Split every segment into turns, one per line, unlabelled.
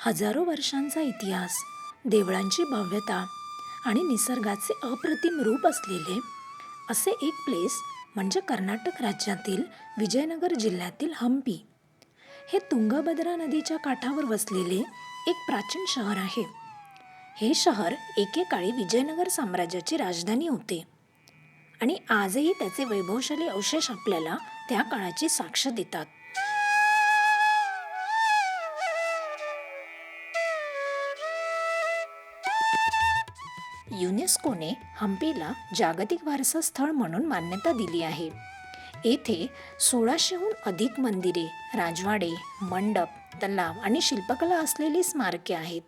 हजारो वर्षांचा इतिहास देवळांची भव्यता आणि निसर्गाचे अप्रतिम रूप असलेले असे एक प्लेस म्हणजे कर्नाटक राज्यातील विजयनगर जिल्ह्यातील हम्पी. हे तुंगभद्रा नदीच्या काठावर वसलेले एक प्राचीन शहर आहे. हे शहर एकेकाळी विजयनगर साम्राज्याची राजधानी होते. आणि आजही त्याचे वैभवशाली अवशेष आपल्याला त्या काळाची साक्ष देतात. युनेस्कोने हम्पीला जागतिक वारसा स्थळ म्हणून मान्यता दिली आहे. येथे सोळाशेहून अधिक मंदिरे राजवाडे मंडप तलाव आणि शिल्पकला असलेली स्मारके आहेत.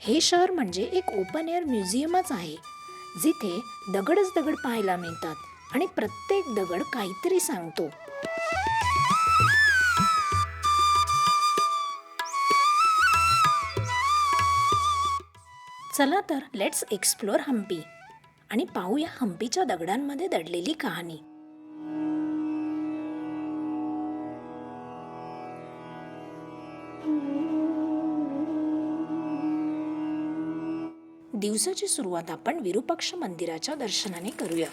हे शहर म्हणजे एक ओपन एअर म्युझियमच आहे जिथे दगडच दगड पाहायला मिळतात आणि प्रत्येक दगड काहीतरी सांगतो. चला तर लेट्स एक्सप्लोर हम्पी आणि पाहूया हम्पीच्या दगडांमध्ये दडलेली कहाणी. दिवसाची सुरुवात आपण विरूपाक्ष मंदिराच्या दर्शनाने करूया.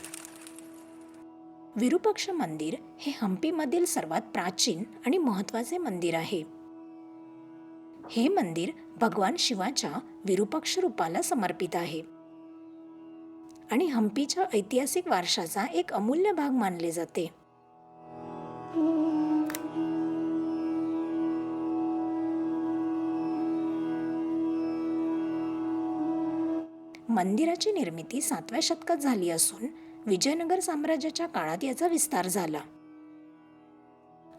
विरूपाक्ष मंदिर हे हम्पीमधील सर्वात प्राचीन आणि महत्त्वाचे मंदिर आहे. हे मंदिर भगवान शिवाच्या विरूपाक्ष रूपाला समर्पित आहे. आणि हम्पीच्या ऐतिहासिक वारशाचा एक अमूल्य भाग मानले जाते. मंदिराची निर्मिती सातव्या शतकात झाली असून विजयनगर साम्राज्याच्या काळात याचा विस्तार झाला.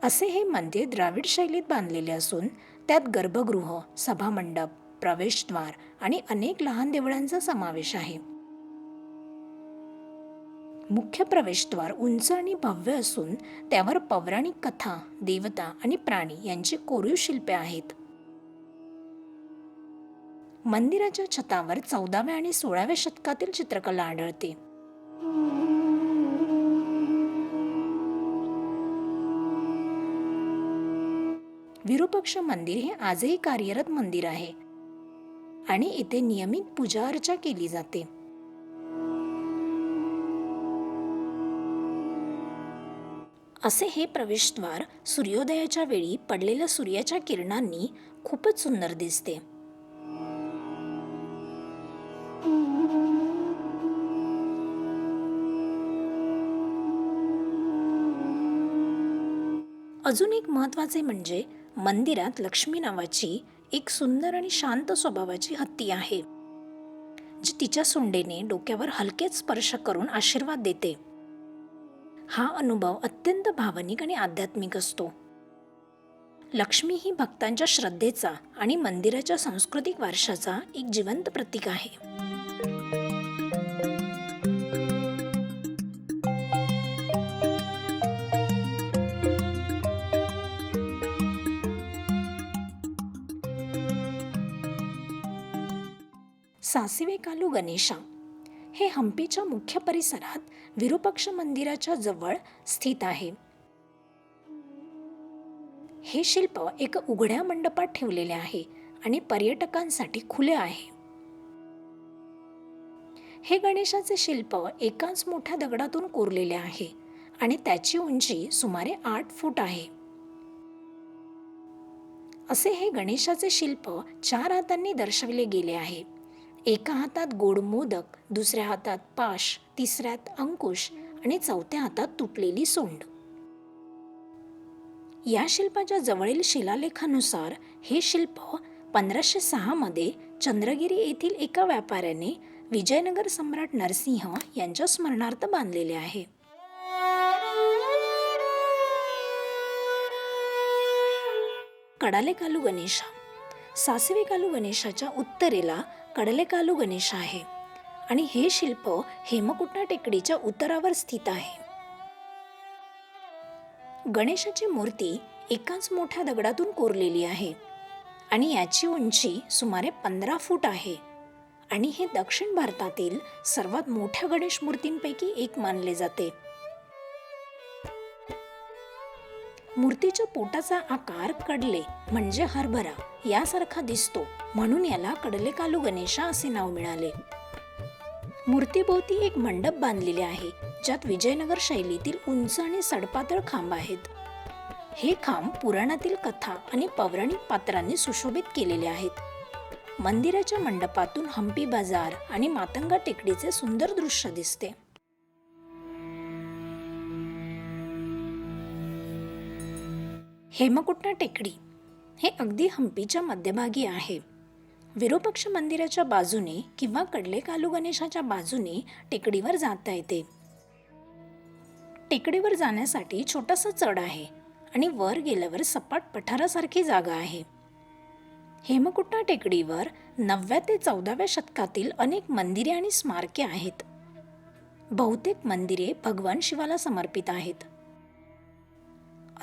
असे हे मंदिर द्राविड शैलीत बांधलेले असून त्यात गर्भगृह सभामंडप प्रवेशद्वार आणि अनेक लहान देवळांचा समावेश आहे. मुख्य प्रवेशद्वार उंच आणि भव्य असून त्यावर पौराणिक कथा देवता आणि प्राणी यांची कोरीव शिल्पे आहेत. मंदिराच्या छतावर चौदाव्या आणि सोळाव्या शतकातील चित्रकला आढळते. विरूपक्ष मंदिर हे आजही कार्यरत मंदिर आहे. आणि इथे नियमित पूजा अर्चा केली जाते. असे हे प्रवेशद्वार सूर्योदयाच्या वेळी पडलेल्या सूर्याच्या किरणांनी खूपच सुंदर दिसते. अजून एक महत्त्वाचे म्हणजे मंदिरात लक्ष्मी नावाची एक सुंदर आणि शांत स्वभावाची हत्ती आहे जी तिच्या सोंडेने डोक्यावर हलकेच स्पर्श करून आशीर्वाद देते. हा अनुभव अत्यंत भावनिक आणि आध्यात्मिक असतो. लक्ष्मी ही भक्तांच्या श्रद्धेचा आणि मंदिराच्या सांस्कृतिक वारशाचा एक जिवंत प्रतीक आहे. सासिवे कालू गणेशा. हे हम्पीच्या मुख्य परिसरात विरूपक्ष मंदिराच्या जवळ स्थित आहे. हे शिल्प एका उघड्या मंडपात ठेवलेले आहे आणि पर्यटकांसाठी खुले आहे. हे गणेशाचे शिल्प एकाच मोठ्या दगडातून कोरलेले आहे आणि त्याची उंची सुमारे आठ फूट आहे. असे हे गणेशाचे शिल्प चार हातांनी दर्शविले गेले आहे. एका हातात गोड मोदक दुसऱ्या हातात पाश तिसऱ्यात अंकुश आणि चौथ्या हातात तुटलेली सोंड. या शिल्पाच्या जवळील शिलालेखानुसार हे शिल्प पंधराशे सहामध्ये चंद्रगिरी येथील एका व्यापाऱ्याने विजयनगर सम्राट नरसिंह यांच्या स्मरणार्थ बांधलेले आहे. कडाले कालू गणेशा सासवे कालू गणेशाच्या उत्तरेला कडलेकालू गणेश आहे. आणि हे शिल्प हेमकुटना टेकडीच्या उत्तरावर स्थित आहे. गणेशाची मूर्ती एकाच मोठ्या दगडातून कोरलेली आहे. आणि याची उंची सुमारे पंधरा फूट आहे. आणि हे दक्षिण भारतातील सर्वात मोठ्या गणेश मूर्तींपैकी एक मानले जाते. मूर्तीच्या पोटाचा आकार कडले म्हणजे हरभरा यासारखा दिसतो. म्हणून याला कडले कालू गणेशा असे नाव मिळाले. मूर्तीभोवती एक मंडप बांधलेले आहे ज्यात विजयनगर शैलीतील उंच आणि सडपातळ खांब आहेत. हे खांब पुराणातील कथा आणि पौराणिक पात्रांनी सुशोभित केलेले आहेत. मंदिराच्या मंडपातून हम्पी बाजार आणि मातंगा टेकडीचे सुंदर दृश्य दिसते. हेमकुटणा टेकडी हे अगदी हम्पीच्या मध्यभागी आहे. विरूपक्ष मंदिराच्या बाजूने किंवा कडले कालू गणेशाच्या बाजूने टेकडीवर जाता येते. टेकडीवर जाण्यासाठी छोटासा चढ आहे आणि वर गेल्यावर सपाट पठारासारखी जागा आहे. हेमकुटा टेकडीवर नवव्या ते चौदाव्या शतकातील अनेक मंदिरे आणि स्मारके आहेत. बहुतेक मंदिरे भगवान शिवाला समर्पित आहेत.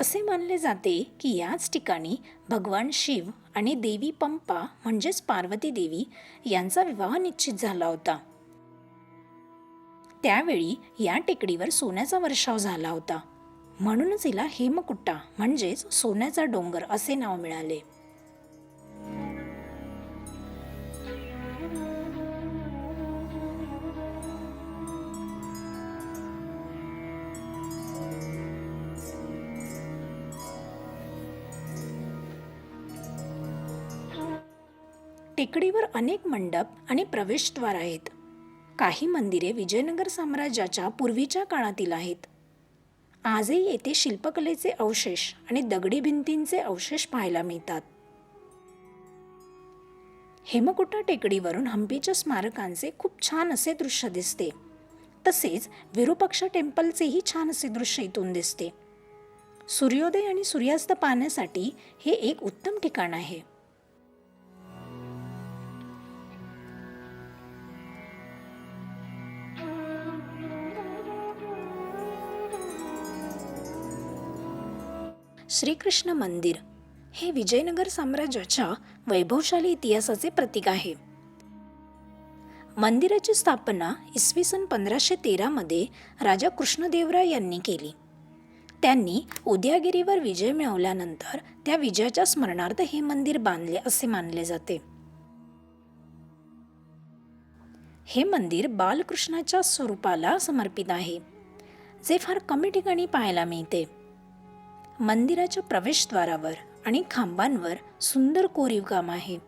असे मानले जाते की याच ठिकाणी भगवान शिव आणि देवी पंपा म्हणजेच पार्वती देवी यांचा विवाह निश्चित झाला होता. त्यावेळी या टेकडीवर सोन्याचा वर्षाव झाला होता. म्हणूनच हिला हेमकुट्टा म्हणजेच सोन्याचा डोंगर असे नाव मिळाले. टेकडीवर अनेक मंडप आणि प्रवेशद्वार आहेत. काही मंदिरे विजयनगर साम्राज्याच्या पूर्वीच्या काळातील आहेत. आजही येथे शिल्पकलेचे अवशेष आणि दगडी भिंतींचे अवशेष पाहायला मिळतात. हेमकुटा टेकडीवरून हम्पीच्या स्मारकांचे खूप छान असे दृश्य दिसते. तसेच विरूपक्ष टेम्पलचेही छान असे दृश्य इथून दिसते. सूर्योदय आणि सूर्यास्त पाहण्यासाठी हे एक उत्तम ठिकाण आहे. श्रीकृष्ण मंदिर. हे विजयनगर साम्राज्याच्या वैभवशाली इतिहासाचे प्रतीक आहे. मंदिराची स्थापना इसवी सन पंधराशे तेरामध्ये राजा कृष्णदेवराय यांनी केली. त्यांनी उदयागिरीवर विजय मिळवल्यानंतर त्या विजयाच्या स्मरणार्थ हे मंदिर बांधले असे मानले जाते. हे मंदिर बालकृष्णाच्या स्वरूपाला समर्पित आहे जे फार कमी ठिकाणी पाहायला मिळते. मंदिराच्या प्रवेशद्वारावर आणि खांबांवर सुंदर कोरीव काम आहे.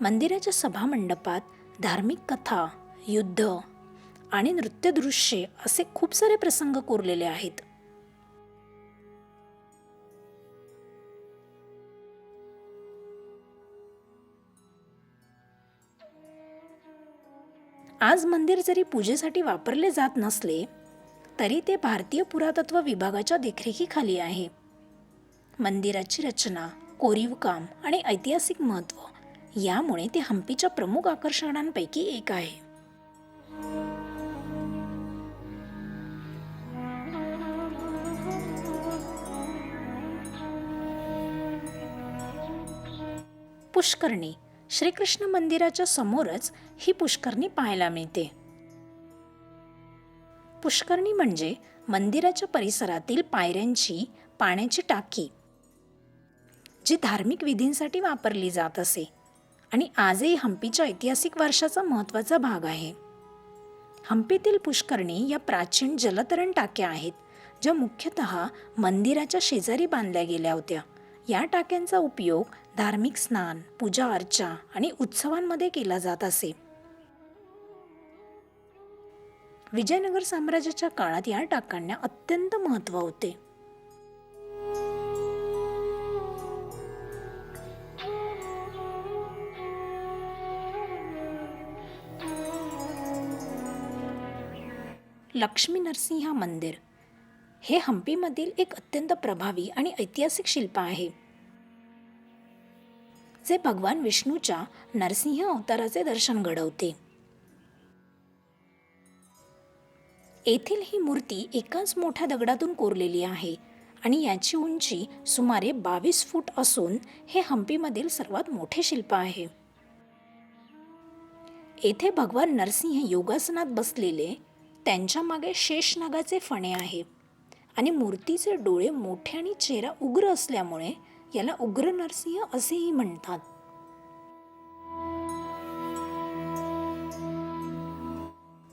मंदिराच्या सभामंडपात धार्मिक कथा युद्ध आणि नृत्यदृश्ये असे खूप सारे प्रसंग कोरलेले आहेत. आज मंदिर जरी पूजेसाठी वापरले जात नसले तरी ते भारतीय पुरातत्व विभागाच्या देखरेखीखाली आहे. मंदिराची रचना कोरीव काम आणि ऐतिहासिक महत्त्व यामुळे ते हम्पीच्या प्रमुख आकर्षणांपैकी एक आहे. पुष्करणी श्रीकृष्ण मंदिराच्या समोरच ही पुष्करणी पाहायला मिळते. पुष्करणी म्हणजे मंदिराच्या परिसरातील पायऱ्यांची पाण्याची टाकी जी धार्मिक विधींसाठी वापरली जात असे आणि आजही हम्पीच्या ऐतिहासिक वारशाचा महत्त्वाचा भाग आहे. हम्पीतील पुष्करणी या प्राचीन जलतरण टाक्या आहेत ज्या मुख्यतः मंदिराच्या शेजारी बांधल्या गेल्या होत्या. या टाक्यांचा उपयोग धार्मिक स्नान पूजा अर्चा आणि उत्सवांमध्ये केला जात असे. विजयनगर साम्राज्याच्या काळात या टाक्यांना अत्यंत महत्त्व होते. लक्ष्मी नरसिंह मंदिर हे हम्पीमधील एक अत्यंत प्रभावी आणि ऐतिहासिक शिल्प आहे. जे भगवान विष्णूच्या नरसिंह अवताराचे दर्शन घडवते. येथील ही मूर्ती एकाच मोठ्या दगडातून कोरलेली आहे आणि याची उंची सुमारे बावीस फूट असून हे हम्पीमधील सर्वात मोठे शिल्प आहे. येथे भगवान नरसिंह योगासनात बसलेले त्यांच्या मागे शेषनागाचे फणे आहे. आणि मूर्तीचे डोळे मोठे आणि चेहरा उग्र असल्यामुळे याला उग्र नरसिंह असेही म्हणतात.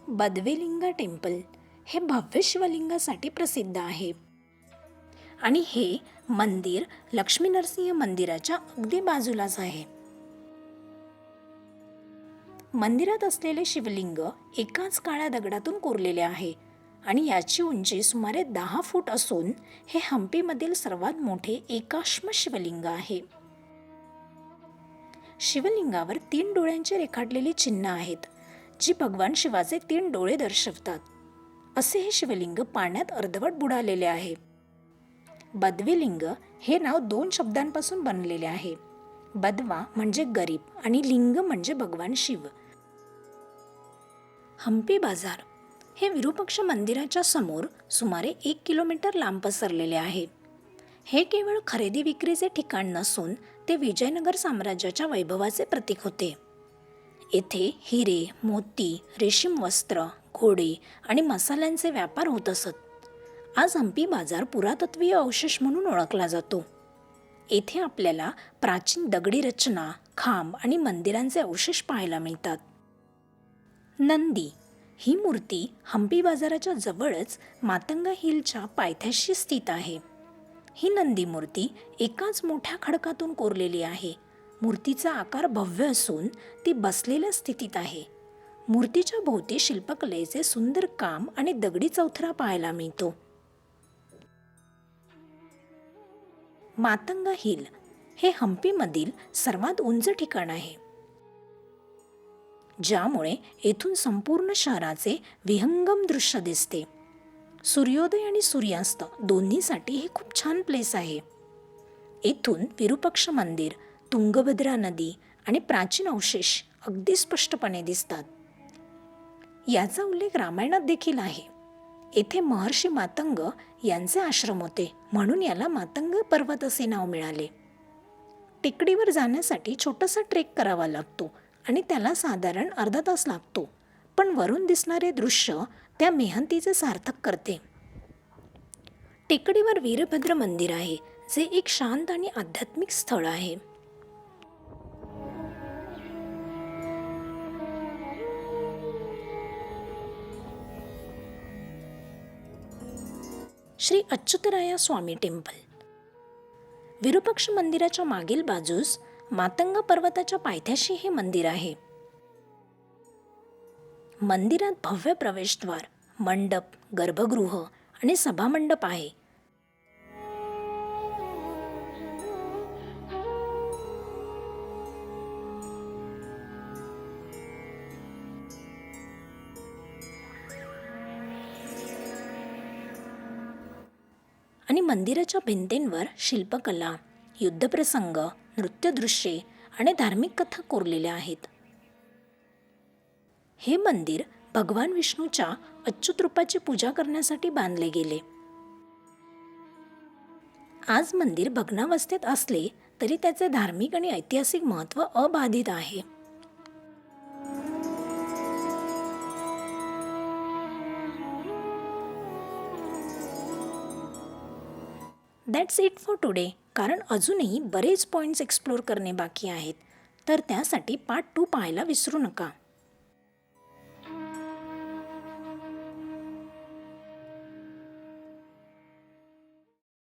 बदवेलिंगा टेम्पल हे भव्य शिवलिंगासाठी प्रसिद्ध आहे. आणि हे मंदिर लक्ष्मी नरसिंह मंदिराच्या अगदी बाजूलाच आहे. मंदिरात असलेले शिवलिंग एकाच काळ्या दगडातून कोरलेले आहे. आणि याची उंची सुमारे दहा फूट असून हे हम्पीमधील सर्वात मोठे एकाश्म शिवलिंग आहे. शिवलिंगावर तीन डोळ्यांचे रेखाटलेली चिन्ह आहेत जी भगवान शिवाचे तीन डोळे दर्शवतात. असे हे शिवलिंग पाण्यात अर्धवट बुडालेले आहे. बदवीलिंग हे नाव दोन शब्दांपासून बनलेले आहे. बदवा म्हणजे गरीब आणि लिंग म्हणजे भगवान शिव. हम्पी बाजार हे विरूपक्ष मंदिराच्या समोर सुमारे एक किलोमीटर लांब पसरलेले आहे. हे केवळ खरेदी विक्रीचे ठिकाण नसून ते विजयनगर साम्राज्याच्या वैभवाचे प्रतीक होते. येथे हिरे मोती रेशीम वस्त्र घोडे आणि मसाल्यांचे व्यापार होत असत. आज हम्पी बाजार पुरातत्वीय अवशेष म्हणून ओळखला जातो. येथे आपल्याला प्राचीन दगडी रचना खांब आणि मंदिरांचे अवशेष पाहायला मिळतात. नंदी ही मूर्ती हम्पी बाजाराच्या जवळच मातंगा हिलच्या पायथ्याशी स्थित आहे. ही नंदी मूर्ती एकाच मोठ्या खडकातून कोरलेली आहे. मूर्तीचा आकार भव्य असून ती बसलेल्या स्थितीत आहे. मूर्तीच्या भोवती शिल्पकलेचे सुंदर काम आणि दगडी चौथरा पाहायला मिळतो. मातंगा हिल हे हम्पीमधील सर्वात उंच ठिकाण आहे. ज्यामुळे येथून संपूर्ण शहराचे विहंगम दृश्य दिसते. सूर्योदय आणि सूर्यास्त दोन्हीसाठी हे खूप छान प्लेस आहे. येथून विरूपक्ष मंदिर तुंगभद्रा नदी आणि प्राचीन अवशेष अगदी स्पष्टपणे दिसतात. याचा उल्लेख रामायणात देखील आहे. येथे महर्षी मातंग यांचे आश्रम होते म्हणून याला मातंग पर्वत असे नाव मिळाले. टेकडीवर जाण्यासाठी छोटासा ट्रेक करावा लागतो आणि त्याला साधारण अर्धा तास लागतो. पण वरून दिसणारे दृश्य त्या मेहनतीचे सार्थक करते. टेकडीवर वीरभद्र मंदिर आहे जे एक शांत आणि आध्यात्मिक स्थळ आहे. श्री अच्युतराया स्वामी टेम्पल. विरूपक्ष मंदिराच्या मागील बाजूस मातंग पर्वताच्या पायथ्याशी हे मंदिर आहे. मंदिरात भव्य प्रवेशद्वार मंडप गर्भगृह आणि सभामंडप आहे. आणि मंदिराच्या भिंतींवर शिल्पकला युद्धप्रसंग नृत्यदृश्ये आणि धार्मिक कथा कोरलेल्या आहेत. हे मंदिर भगवान विष्णूच्या अच्युत रूपाची पूजा करण्यासाठी बांधले गेले. आज मंदिर भग्नावस्थेत असले तरी त्याचे धार्मिक आणि ऐतिहासिक महत्त्व अबाधित आहे. दॅट्स इट फॉर टुडे कारण अजूनही बरेच पॉईंट्स एक्सप्लोर करणे बाकी आहेत. तर त्यासाठी पार्ट टू पाहायला विसरू नका.